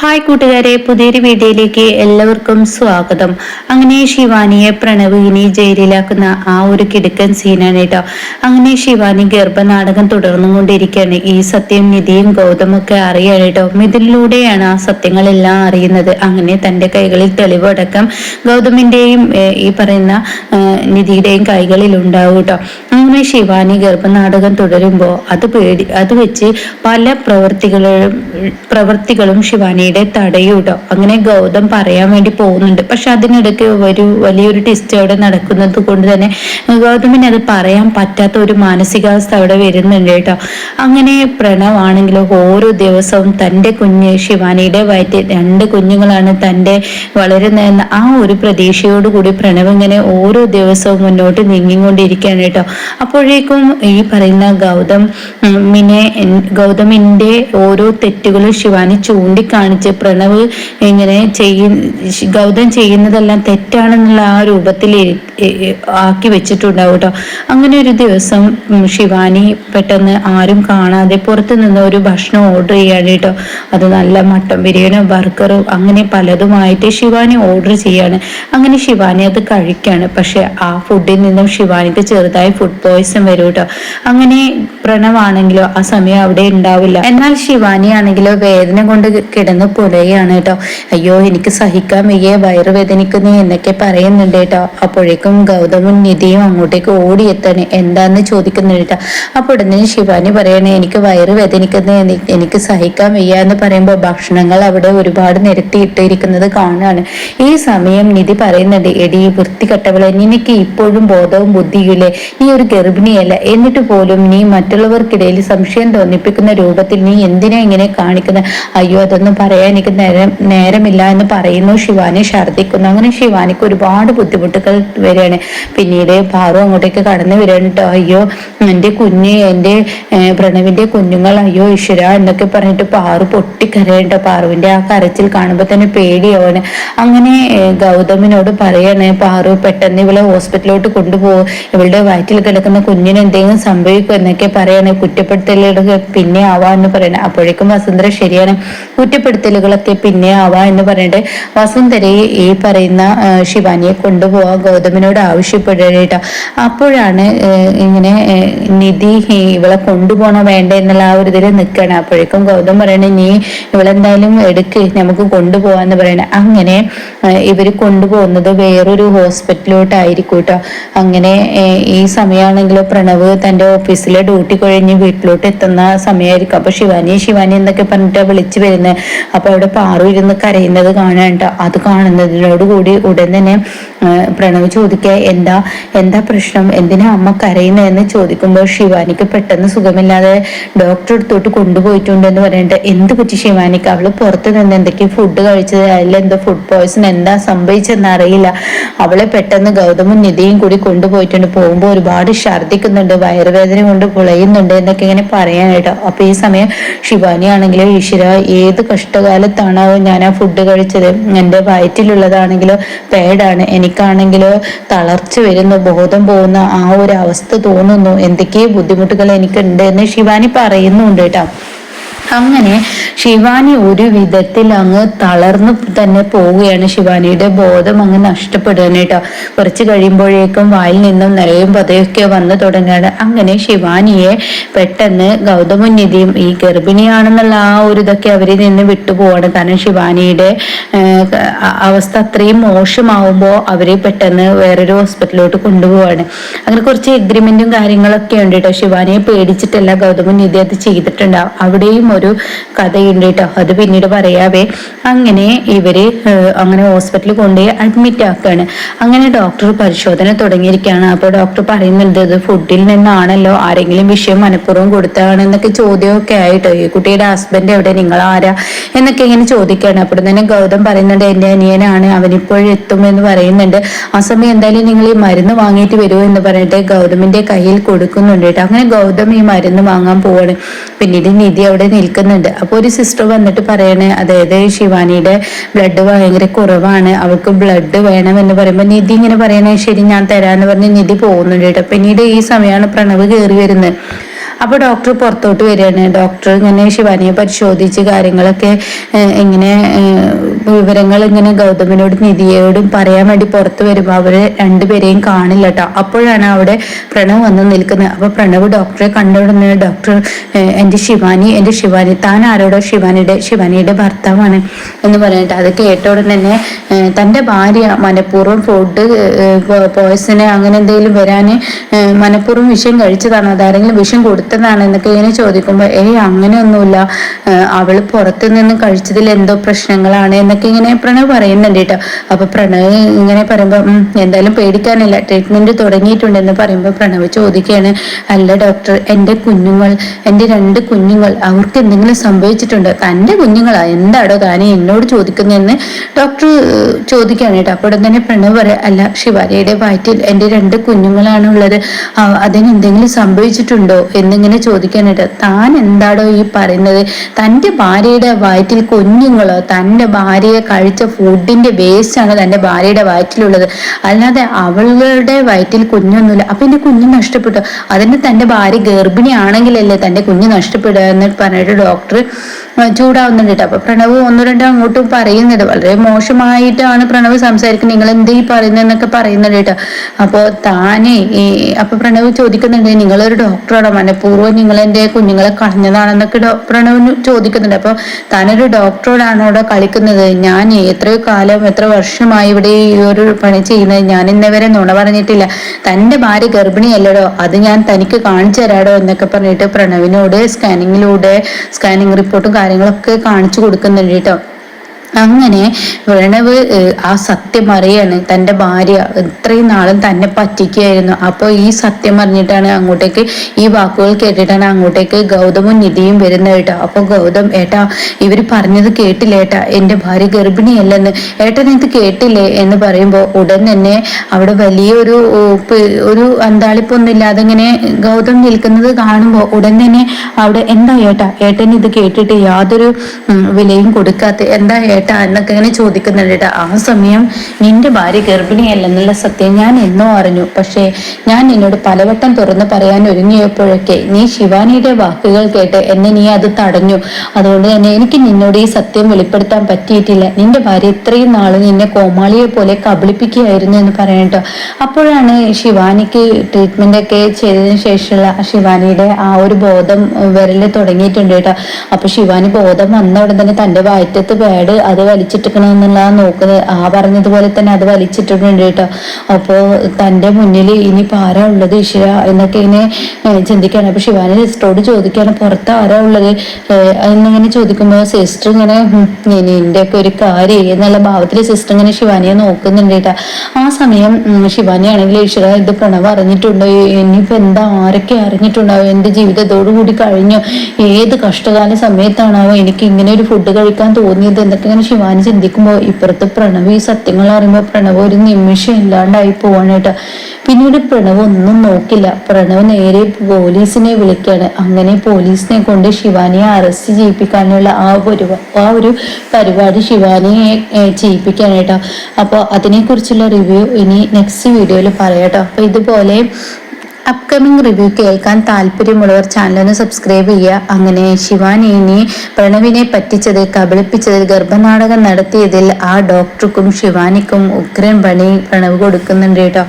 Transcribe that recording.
Hi കൂട്ടുകാരെ പുതിയൊരു വീഡിയോയിലേക്ക് എല്ലാവർക്കും സ്വാഗതം. അങ്ങനെ ശിവാനിയെ പ്രണവ് ഇനി ജയിലിലാക്കുന്ന ആ ഒരു കിടുക്കൻ സീനാണ് കേട്ടോ. അങ്ങനെ ശിവാനി ഗർഭനാടകം തുടർന്നുകൊണ്ടിരിക്കുകയാണ്. ഈ സത്യം നിധിയും ഗൗതമൊക്കെ അറിയാണ് കേട്ടോ. മിഥുനിലൂടെയാണ് ആ സത്യങ്ങളെല്ലാം അറിയുന്നത്. അങ്ങനെ തന്റെ കൈകളിൽ തെളിവടക്കം ഗൗതമിന്റെയും ഈ പറയുന്ന നിധിയുടെയും കൈകളിൽ ഉണ്ടാവും കേട്ടോ. അങ്ങനെ ശിവാനി ഗർഭനാടകം തുടരുമ്പോൾ അത് പേടി അത് വെച്ച് പല പ്രവർത്തികളും പ്രവർത്തികളും ശിവാനിയുടെ തടയൂട്ടോ. അങ്ങനെ ഗൗതം പറയാൻ വേണ്ടി പോകുന്നുണ്ട്. പക്ഷെ അതിനിടയ്ക്ക് ഒരു വലിയൊരു ടെസ്റ്റ് അവിടെ നടക്കുന്നത് കൊണ്ട് തന്നെ ഗൗതമിന് അത് പറയാൻ പറ്റാത്ത ഒരു മാനസികാവസ്ഥ അവിടെ വരുന്നുണ്ട് കേട്ടോ. അങ്ങനെ പ്രണവാണെങ്കിലും ഓരോ ദിവസവും തന്റെ കുഞ്ഞ് ശിവാനിയുടെ വയറ്റിൽ രണ്ട് കുഞ്ഞുങ്ങളാണ് തന്റെ വളരെ ആ ഒരു പ്രതീക്ഷയോടുകൂടി പ്രണവ് ഇങ്ങനെ ഓരോ ദിവസവും മുന്നോട്ട് നീങ്ങിക്കൊണ്ടിരിക്കുകയാണ് കേട്ടോ. അപ്പോഴേക്കും ഈ പറയുന്ന ഗൗതം മിനെ ഗൗതമിന്റെ ഓരോ തെറ്റുകളും ശിവാനി ചൂണ്ടിക്കാണിച്ച് കാണിച്ച് പ്രണവ് ഇങ്ങനെ ചെയ്യ ഗൗതം ചെയ്യുന്നതെല്ലാം തെറ്റാണെന്നുള്ള ആ രൂപത്തിൽ ആക്കി വെച്ചിട്ടുണ്ടാവും കേട്ടോ അങ്ങനെ ഒരു ദിവസം ശിവാനി പെട്ടെന്ന് ആരും കാണാതെ പുറത്തു നിന്ന് ഒരു ഭക്ഷണം ഓർഡർ ചെയ്യാണ് കേട്ടോ അത് നല്ല മട്ടൻ ബിരിയാണിയോ ബർഗറും അങ്ങനെ പലതുമായിട്ട് ശിവാനി ഓർഡർ ചെയ്യാണ്. അങ്ങനെ ശിവാനി അത് കഴിക്കാണ്. പക്ഷെ ആ ഫുഡിൽ നിന്നും ശിവാനിക്ക് ചെറുതായി ഫുഡ് പോയ്സൺ വരും കേട്ടോ അങ്ങനെ പ്രണവാണെങ്കിലോ ആ സമയം അവിടെ ഉണ്ടാവില്ല. എന്നാൽ ശിവാനി ആണെങ്കിലോ വേദന കൊണ്ട് കിടന്ന് പുലയാണ് കേട്ടോ. അയ്യോ എനിക്ക് സഹിക്കാൻ വയ്യേ വയറുവേദനിക്കുന്നു എന്നൊക്കെ പറയുന്നുണ്ട് കേട്ടോ. അപ്പോഴേക്കും ഗൗതമും നിധിയും അങ്ങോട്ടേക്ക് ഓടിയെത്താണ്. എന്താന്ന് ചോദിക്കുന്നുണ്ട് കേട്ടോ. അപ്പോൾ ഉടനെ ശിവാനി പറയണേ എനിക്ക് വയറ് വേദനിക്കുന്നു എനിക്ക് സഹിക്കാൻ വയ്യ എന്ന് പറയുമ്പോൾ ഭക്ഷണങ്ങൾ അവിടെ ഒരുപാട് നിരത്തിയിട്ടിരിക്കുന്നത് കാണാണ് ഈ സമയം നിധി പറയുന്നുണ്ട് എടി വൃത്തികെട്ടവളെ നിനക്ക് ഇപ്പോഴും ബോധവും ബുദ്ധിയില്ലേ നീ ഒരു ഗർഭിണിയല്ല. എന്നിട്ട് പോലും നീ മറ്റുള്ളവർക്കിടയിൽ സംശയം തോന്നിപ്പിക്കുന്ന രൂപത്തിൽ നീ എന്തിനാ ഇങ്ങനെ കാണിക്കുന്നത്? അയ്യോ അതൊന്നും പറയാൻ എനിക്ക് നേരം നേരമില്ല എന്ന് പറയുന്നു ശിവാനി ഛർദ്ദിക്കുന്നു. അങ്ങനെ ശിവാനിക്ക് ഒരുപാട് ബുദ്ധിമുട്ടുകൾ വരികയാണ്. പിന്നീട് പാറു അങ്ങോട്ടേക്ക് കടന്നു വരികയാണ് കേട്ടോ അയ്യോ എന്റെ കുഞ്ഞ് എന്റെ പ്രണവിന്റെ കുഞ്ഞുങ്ങൾ അയ്യോ ഈശ്വര എന്നൊക്കെ പറഞ്ഞിട്ട് പാറു പൊട്ടിക്കരയുണ്ട് പാറുവിന്റെ ആ കരച്ചിൽ കാണുമ്പോൾ തന്നെ പേടിയാവാണ്. അങ്ങനെ ഗൗതമിനോട് പറയാണ് പാറു പെട്ടെന്ന് ഇവളെ ഹോസ്പിറ്റലിലോട്ട് കൊണ്ടുപോകും. ഇവളുടെ വയറ്റിൽ കുഞ്ഞിന് എന്തെങ്കിലും സംഭവിക്കും എന്നൊക്കെ പറയാണ്. കുറ്റപ്പെടുത്തലുകൾ പിന്നെ ആവാ എന്ന് പറയണേ. അപ്പോഴേക്കും വസുന്ധര ശരിയാണ്. കുറ്റപ്പെടുത്തലുകളൊക്കെ പിന്നെ ആവാ എന്ന് പറയണ്ടേ. വസുന്ധരയെ ഈ പറയുന്ന ശിവാനിയെ കൊണ്ടുപോവാ ഗൗതമിനോട് ആവശ്യപ്പെടേട്ടോ അപ്പോഴാണ് ഇങ്ങനെ നിധി ഇവളെ കൊണ്ടുപോകണോ വേണ്ട എന്നുള്ള ആ ഒരു ഇതിൽ നിൽക്കണം അപ്പോഴേക്കും ഗൗതം പറയണേ നീ ഇവളെന്തായാലും എടുക്ക് നമുക്ക് കൊണ്ടുപോവാന്ന് പറയണേ. അങ്ങനെ ഇവർ കൊണ്ടുപോകുന്നത് വേറൊരു ഹോസ്പിറ്റലിലോട്ടായിരിക്കും കേട്ടോ അങ്ങനെ ഈ സമയമാണെങ്കിലും പ്രണവ് തന്റെ ഓഫീസിലെ ഡ്യൂട്ടി കഴിഞ്ഞ് വീട്ടിലോട്ട് എത്തുന്ന സമയമായിരിക്കും അപ്പൊ ശിവാനി ശിവാനി എന്നൊക്കെ പറഞ്ഞിട്ട് വിളിച്ചു വരുന്നത് അപ്പോൾ അവിടെ പാറു ഇരുന്ന് കരയുന്നത് കാണാനുണ്ട് അത് കാണുന്നതിനോട് കൂടി ഉടൻ തന്നെ പ്രണവ് ചോദിക്കുക എന്താ എന്താ പ്രശ്നം? എന്തിനാ അമ്മ കരയുന്നതെന്ന് ചോദിക്കുമ്പോൾ ശിവാനിക്ക് പെട്ടെന്ന് സുഖമില്ലാതെ ഡോക്ടറെ എടുത്തോട്ട് കൊണ്ടുപോയിട്ടുണ്ട് എന്ന് പറഞ്ഞിട്ട് എന്ത് പറ്റി ശിവാനിക്ക്? അവൾ പുറത്ത് നിന്ന് എന്തൊക്കെ ഫുഡ് കഴിച്ചത്? അതിലെന്തോ ഫുഡ് പോയ്സൺ എന്താ സംഭവിച്ചതെന്ന് അറിയില്ല. അവളെ പെട്ടെന്ന് ഗൗതമും നിധിയും കൂടി കൊണ്ടുപോയിട്ടുണ്ട്. പോകുമ്പോൾ ഒരുപാട് ഛർദിക്കുന്നുണ്ട് വയറുവേദന കൊണ്ട് പുളയുന്നുണ്ട് എന്നൊക്കെ ഇങ്ങനെ പറയാനായിട്ട് അപ്പൊ ഈ സമയം ശിവാനി ആണെങ്കിലോ ഈശ്വര ഏത് കഷ്ടകാലത്താണോ കാലത്താണോ ഞാൻ ആ ഫുഡ് കഴിച്ചത്? എന്റെ വയറ്റിലുള്ളതാണെങ്കിലോ പേടാണ്. എനിക്കാണെങ്കിലോ തളർച്ച വരുന്നു ബോധം പോകുന്ന ആ ഒരു അവസ്ഥ തോന്നുന്നു. എന്തൊക്കെയോ ബുദ്ധിമുട്ടുകൾ എനിക്കുണ്ട് എന്ന് ശിവാനി പറയുന്നുണ്ട് കേട്ടോ. അങ്ങനെ ശിവാനി ഒരു വിധത്തിൽ അങ്ങ് തളർന്നു തന്നെ പോവുകയാണ്. ശിവാനിയുടെ ബോധം അങ്ങ് നഷ്ടപ്പെടുകയാണ് കേട്ടോ. കുറച്ച് കഴിയുമ്പോഴേക്കും വായിൽ നിന്നും നിറയും പതയൊക്കെ വന്നു തുടങ്ങുകയാണ്. അങ്ങനെ ശിവാനിയെ പെട്ടെന്ന് ഗൗതമുന്നിധിയും ഈ ഗർഭിണിയാണെന്നുള്ള ആ ഒരു ഇതൊക്കെ അവരിൽ നിന്ന് വിട്ടുപോവാണ് കാരണം ശിവാനിയുടെ അവസ്ഥ അത്രയും മോശമാവുമ്പോൾ അവരെ പെട്ടെന്ന് വേറൊരു ഹോസ്പിറ്റലിലോട്ട് കൊണ്ടുപോവാണ്. അങ്ങനെ കുറച്ച് എഗ്രിമെന്റും കാര്യങ്ങളൊക്കെ ഉണ്ട് കേട്ടോ. ശിവാനിയെ പേടിച്ചിട്ടല്ല ഗൗതമുന്നിധി അത് ചെയ്തിട്ടുണ്ടാവും അവിടെയും ഒരു കഥയുണ്ട് കേട്ടോ. അത് പിന്നീട് പറയാവേ. അങ്ങനെ ഇവർ അങ്ങനെ ഹോസ്പിറ്റലിൽ കൊണ്ടുപോയി അഡ്മിറ്റ് ആക്കുകയാണ്. അങ്ങനെ ഡോക്ടർ പരിശോധന തുടങ്ങിയിരിക്കുകയാണ്. അപ്പോൾ ഡോക്ടർ പറയുന്നത് ഇത് ഫുഡിൽ നിന്നാണല്ലോ ആരെങ്കിലും വിഷയം മനഃപൂർവം കൊടുത്തതാണ് എന്നൊക്കെ ചോദ്യമൊക്കെ ആയിട്ടോ. ഈ കുട്ടിയുടെ ഹസ്ബൻഡ് എവിടെ നിങ്ങൾ ആരാ എന്നൊക്കെ ഇങ്ങനെ ചോദിക്കുകയാണ്. അപ്പോൾ തന്നെ ഗൗതം പറയുന്നുണ്ട് എന്റെ അനിയനാണ് അവൻ എത്തും എന്ന് പറയുന്നുണ്ട്. ആ സമയം എന്തായാലും നിങ്ങൾ ഈ മരുന്ന് വാങ്ങിയിട്ട് വരുമോ എന്ന് പറഞ്ഞിട്ട് ഗൗതമിന്റെ കയ്യിൽ കൊടുക്കുന്നുണ്ട് കേട്ടോ. അങ്ങനെ ഗൗതം ഈ മരുന്ന് വാങ്ങാൻ പോവാണ്. പിന്നീട് നിധി അവിടെ നിൽക്കും നിൽക്കുന്നുണ്ട്. അപ്പോൾ ഒരു സിസ്റ്റർ വന്നിട്ട് പറയണേ അതായത് ശിവാനിയുടെ ബ്ലഡ് ഭയങ്കര കുറവാണ് അവൾക്ക് ബ്ലഡ് വേണം എന്ന് പറയുമ്പോൾ നിധി ഇങ്ങനെ പറയണേ ശരി ഞാൻ തരാന്ന് പറഞ്ഞ് നിധി പോകുന്നുണ്ട് കേട്ടോ പിന്നീട് ഈ സമയമാണ് പ്രണവ് കയറി വരുന്നത്. അപ്പോൾ ഡോക്ടർ പുറത്തോട്ട് വരികയാണ്. ഡോക്ടർ ഇങ്ങനെ ശിവാനിയെ പരിശോധിച്ച് കാര്യങ്ങളൊക്കെ ഇങ്ങനെ വിവരങ്ങൾ ഇങ്ങനെ ഗൗതമിനോടും നിധിയോടും പറയാൻ വേണ്ടി പുറത്ത് വരുമ്പോൾ അവർ രണ്ടുപേരെയും കാണില്ല കേട്ടോ അപ്പോഴാണ് അവിടെ പ്രണവ് വന്ന് നിൽക്കുന്നത്. അപ്പോൾ പ്രണവ് ഡോക്ടറെ കണ്ടുകൊടുന്ന ഡോക്ടർ എന്റെ ശിവാനി എന്റെ ശിവാനി താൻ ആരോടോ ശിവാനിയുടെ ശിവാനിയുടെ ഭർത്താവാണ് എന്ന് പറഞ്ഞിട്ട് അത് കേട്ട ഉടനെ തന്നെ തന്റെ ഭാര്യ മനഃപൂർവം ഫുഡ് പോയ്സന് അങ്ങനെ എന്തെങ്കിലും വരാൻ മനഃപൂർവം വിഷം കഴിച്ചതാണ്? അതാരെങ്കിലും വിഷം കൊടുത്തതാണ് എന്നൊക്കെ ഇങ്ങനെ ചോദിക്കുമ്പോൾ ഏയ് അങ്ങനെയൊന്നുമില്ല. അവൾ പുറത്തു നിന്ന് കഴിച്ചതിൽ എന്തോ പ്രശ്നങ്ങളാണ് എന്നൊക്കെ ഇങ്ങനെ പ്രണവ് പറയുന്നുണ്ട് കേട്ടോ. അപ്പൊ പ്രണവ് ഇങ്ങനെ പറയുമ്പോൾ എന്തായാലും പേടിക്കാനില്ല. ട്രീറ്റ്മെന്റ് തുടങ്ങിയിട്ടുണ്ട് എന്ന് പറയുമ്പോൾ പ്രണവ് ചോദിക്കുകയാണ് അല്ല ഡോക്ടർ എന്റെ കുഞ്ഞുങ്ങൾ എന്റെ രണ്ട് കുഞ്ഞുങ്ങൾ അവർക്ക് എന്തെങ്കിലും സംഭവിച്ചിട്ടുണ്ടോ? തന്റെ കുഞ്ഞുങ്ങളാ? എന്താടോ താനെ എന്നോട് ചോദിക്കുന്നതെന്ന് ഡോക്ടർ ചോദിക്കുകയാണ് കേട്ടോ. അപ്പോൾ തന്നെ പ്രണവ് പറയാം അല്ല ശിവാരിയുടെ വയറ്റിൽ എന്റെ രണ്ട് കുഞ്ഞുങ്ങളാണ് ഉള്ളത് അതിന് എന്തെങ്കിലും എന്നിങ്ങനെ ചോദിക്കാനായിട്ട് താൻ എന്താടോ ഈ പറയുന്നത്? തന്റെ ഭാര്യയുടെ വയറ്റിൽ കുഞ്ഞുങ്ങളോ തന്റെ ഭാര്യയെ കഴിച്ച ഫുഡിന്റെ വേസ്റ്റ് ആണ് തന്റെ ഭാര്യയുടെ വയറ്റിലുള്ളത്. അല്ലാതെ അവളുടെ വയറ്റിൽ കുഞ്ഞൊന്നുമില്ല. അപ്പൊ എന്റെ കുഞ്ഞ് നഷ്ടപ്പെട്ടു. അതിന് തന്റെ ഭാര്യ ഗർഭിണിയാണെങ്കിലല്ലേ തന്റെ കുഞ്ഞ് നഷ്ടപ്പെടുക എന്ന് പറഞ്ഞിട്ട് ഡോക്ടർ ചൂടാവുന്നുണ്ട്. അപ്പൊ പ്രണവ് ഒന്നു രണ്ടോ അങ്ങോട്ടും പറയുന്നുണ്ട്. വളരെ മോശമായിട്ടാണ് പ്രണവ് സംസാരിക്കുന്നത്. നിങ്ങൾ എന്തേ പറയുന്നതെന്നൊക്കെ പറയുന്നുണ്ട് കേട്ടോ. അപ്പോൾ താനേ അപ്പൊ പ്രണവ് ചോദിക്കുന്നുണ്ട് നിങ്ങളൊരു ഡോക്ടറാണോ മനഃപൂർവം നിങ്ങൾ എന്റെ കുഞ്ഞുങ്ങളെ കളഞ്ഞതാണെന്നൊക്കെ പ്രണവിന് ചോദിക്കുന്നുണ്ട്. അപ്പോൾ താനൊരു ഡോക്ടറോടാണോ അവിടെ കളിക്കുന്നത്? ഞാൻ എത്രയോ കാലം എത്ര വർഷമായി ഇവിടെ ഈ ഒരു പണി ചെയ്യുന്നത്? ഞാൻ ഇന്നവരെ നുണ പറഞ്ഞിട്ടില്ല. തന്റെ ഭാര്യ ഗർഭിണിയല്ലടോ. അത് ഞാൻ തനിക്ക് കാണിച്ചു തരാടോ എന്നൊക്കെ പറഞ്ഞിട്ട് പ്രണവിനോട് സ്കാനിങ്ങിലൂടെ സ്കാനിങ് റിപ്പോർട്ടും കാര്യങ്ങളൊക്കെ കാണിച്ചു കൊടുക്കുന്നുണ്ട് കേട്ടോ. അങ്ങനെ പ്രണവ് ആ സത്യം അറിയാണ് തന്റെ ഭാര്യ. ഇത്രയും നാളും തന്നെ പറ്റിക്കുകയായിരുന്നു. അപ്പോൾ ഈ സത്യം അറിഞ്ഞിട്ടാണ് അങ്ങോട്ടേക്ക് ഈ വാക്കുകൾ കേട്ടിട്ടാണ് അങ്ങോട്ടേക്ക് ഗൗതമും നിധിയും വരുന്നത് കേട്ടോ. അപ്പോൾ ഗൗതം ഏട്ടാ ഇവർ പറഞ്ഞത് കേട്ടില്ല ഏട്ടാ. എന്റെ ഭാര്യ ഗർഭിണിയല്ലെന്ന്. ഏട്ടൻ ഇത് കേട്ടില്ലേ? എന്ന് പറയുമ്പോൾ ഉടൻ തന്നെ അവിടെ വലിയൊരു ഒരു അന്താളിപ്പൊന്നും ഇല്ലാതെ ഇങ്ങനെ ഗൗതം നിൽക്കുന്നത് കാണുമ്പോൾ ഉടൻ തന്നെ അവിടെ എന്താ ഏട്ടാ? ഏട്ടൻ ഇത് കേട്ടിട്ട് യാതൊരു വിലയും കൊടുക്കാത്ത എന്താ ഏട്ടാ എന്നൊക്കെ ഇങ്ങനെ ചോദിക്കുന്നുണ്ട് ആ സമയം നിന്റെ ഭാര്യ ഗർഭിണിയല്ലെന്നുള്ള സത്യം ഞാൻ എന്നോ അറിഞ്ഞു. പക്ഷേ ഞാൻ നിന്നോട് പലവട്ടം തുറന്ന് പറയാൻ ഒരുങ്ങിയപ്പോഴൊക്കെ നീ ശിവാനിയുടെ വാക്കുകൾ കേട്ട് എന്നെ നീ അത് തടഞ്ഞു. അതുകൊണ്ട് തന്നെ എനിക്ക് നിന്നോട് ഈ സത്യം വെളിപ്പെടുത്താൻ പറ്റിയിട്ടില്ല. നിന്റെ ഭാര്യ ഇത്രയും നാൾ നിന്നെ കോമാളിയെ പോലെ കബളിപ്പിക്കുകയായിരുന്നു എന്ന് പറയട്ടോ അപ്പോഴാണ് ശിവാനിക്ക് ട്രീറ്റ്മെന്റ് ഒക്കെ ചെയ്തതിനു ശേഷമുള്ള ശിവാനിയുടെ ആ ഒരു ബോധം വിരൽ തുടങ്ങിയിട്ടുണ്ട് കേട്ടോ അപ്പൊ ശിവാനി ബോധം വന്ന ഉടൻ തന്നെ തന്റെ വയറ്റത്ത് പേട് അത് വലിച്ചിട്ടിക്കണമെന്നുള്ള നോക്കുന്നത്. ആ പറഞ്ഞതുപോലെ തന്നെ അത് വലിച്ചിട്ടിട്ടുണ്ട് കേട്ടോ. അപ്പോൾ തന്റെ മുന്നിൽ ഇനി ആരാ ഉള്ളത് ഈശ്വര എന്നൊക്കെ ഇങ്ങനെ ചിന്തിക്കാണ് അപ്പൊ ശിവാനി സിസ്റ്ററോട് ചോദിക്കുകയാണ് പുറത്ത് ആരാ ഉള്ളത്? എന്നിങ്ങനെ ചോദിക്കുമ്പോൾ സിസ്റ്റർ ഇങ്ങനെ നിന്റെ ഒക്കെ ഒരു കാര്യം എന്നുള്ള ഭാവത്തിൽ സിസ്റ്റർ ഇങ്ങനെ ശിവാനിയെ നോക്കുന്നുണ്ട് കേട്ടോ. ആ സമയം ശിവാനി ആണെങ്കിൽ ഈശ്വര ഇത് പ്രണവ് അറിഞ്ഞിട്ടുണ്ടോ? ഇനിയിപ്പോ എന്താ ആരൊക്കെ അറിഞ്ഞിട്ടുണ്ടാവും? എന്റെ ജീവിതത്തോടു കൂടി കഴിഞ്ഞോ? ഏത് കഷ്ടകാല സമയത്താണാവോ എനിക്ക് ഇങ്ങനെ ഒരു ഫുഡ് കഴിക്കാൻ തോന്നിയത് എന്നൊക്കെ ശിവാനി ചിന്തിക്കുമ്പോൾ ഇപ്പുറത്ത് പ്രണവ് ഈ സത്യങ്ങൾ അറിയുമ്പോൾ പ്രണവ് ഒരു നിമിഷം ഇല്ലാണ്ടായി പോവാനായിട്ട് പിന്നീട് പ്രണവ് ഒന്നും നോക്കില്ല. പ്രണവ് നേരെ പോലീസിനെ വിളിക്കുകയാണ് അങ്ങനെ പോലീസിനെ കൊണ്ട് ശിവാനിയെ അറസ്റ്റ് ചെയ്യിപ്പിക്കാനുള്ള ആ ഒരു ആ ഒരു പരിപാടി ശിവാനിയെ ചെയ്യിപ്പിക്കാനായിട്ടോ അപ്പോൾ അതിനെക്കുറിച്ചുള്ള റിവ്യൂ ഇനി നെക്സ്റ്റ് വീഡിയോയിൽ പറയാട്ടോ. അപ്പോൾ ഇതുപോലെ അപ്കമിങ് റിവ്യൂ കേൾക്കാൻ താല്പര്യമുള്ളവർ ചാനലിന് സബ്സ്ക്രൈബ് ചെയ്യുക. അങ്ങനെ ശിവാനിനെ പ്രണവിനെ പറ്റിച്ചത് കബളിപ്പിച്ചത് ഗർഭനാടകം നടത്തിയതിൽ ആ ഡോക്ടർക്കും ശിവാനിക്കും ഉഗ്രൻ പണി പ്രണവ് കൊടുക്കുന്നുണ്ട് കേട്ടോ.